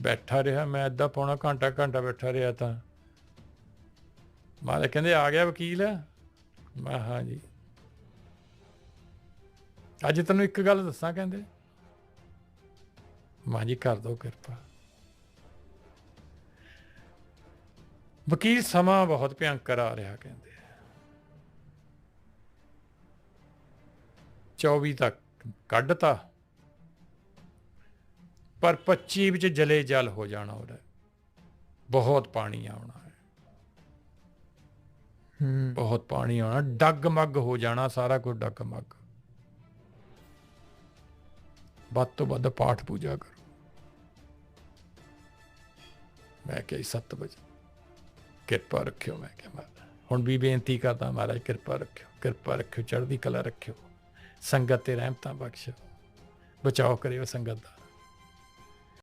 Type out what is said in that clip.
ਬੈਠਾ ਰਿਹਾ ਮੈਂ ਅੱਧਾ ਪੌਣਾ ਘੰਟਾ ਘੰਟਾ ਬੈਠਾ ਰਿਹਾ ਤਾਂ। ਮਾਰੇ ਕਹਿੰਦੇ ਆ ਗਿਆ ਵਕੀਲ? ਮੈਂ ਕਿਹਾ, ਹਾਂ ਜੀ ਅੱਜ ਤੈਨੂੰ ਇੱਕ ਗੱਲ ਦੱਸਾਂ ਕਹਿੰਦੇ? ਮਾਂ ਜੀ ਕਰ ਦੋ ਕਿਰਪਾ। ਵਕੀਲ ਸਮਾਂ ਬਹੁਤ ਭਿਅੰਕਰ ਆ ਰਿਹਾ ਕਹਿੰਦੇ। 24 ਤੱਕ ਕੱਢਤਾ। ਪਰ 25 ਵਿੱਚ ਜਲੇ ਜਲ ਹੋ ਜਾਣਾ ਉਹਦਾ। ਬਹੁਤ ਪਾਣੀ ਆਉਣਾ ਹੈ। ਹੂੰ। ਬਹੁਤ ਪਾਣੀ ਆਉਣਾ ਡੱਗ-ਮੱਗ ਹੋ ਜਾਣਾ ਸਾਰਾ ਕੁਝ ਡੱਗ-ਮੱਗ। ਵੱਧ ਤੋਂ ਵੱਧ ਪਾਠ ਪੂਜਾ ਕਰੋ। ਮੈਂ ਕਿਹਾ 7 ਵਜੇ। ਕਿਰਪਾ ਰੱਖਿਓ ਮੈਂ ਕਿਹਾ ਹੁਣ ਵੀ ਬੇਨਤੀ ਕਰਦਾ ਮਹਾਰਾਜ ਕਿਰਪਾ ਰੱਖਿਓ ਕਿਰਪਾ ਰੱਖਿਓ ਚੜ੍ਹਦੀ ਕਲਾ ਰੱਖਿਓ। ਸੰਗਤ ਤੇ ਰਹਿਮਤਾਂ ਬਖਸ਼ੋ ਬਚਾਓ ਕਰਿਓ ਸੰਗਤ ਦਾ।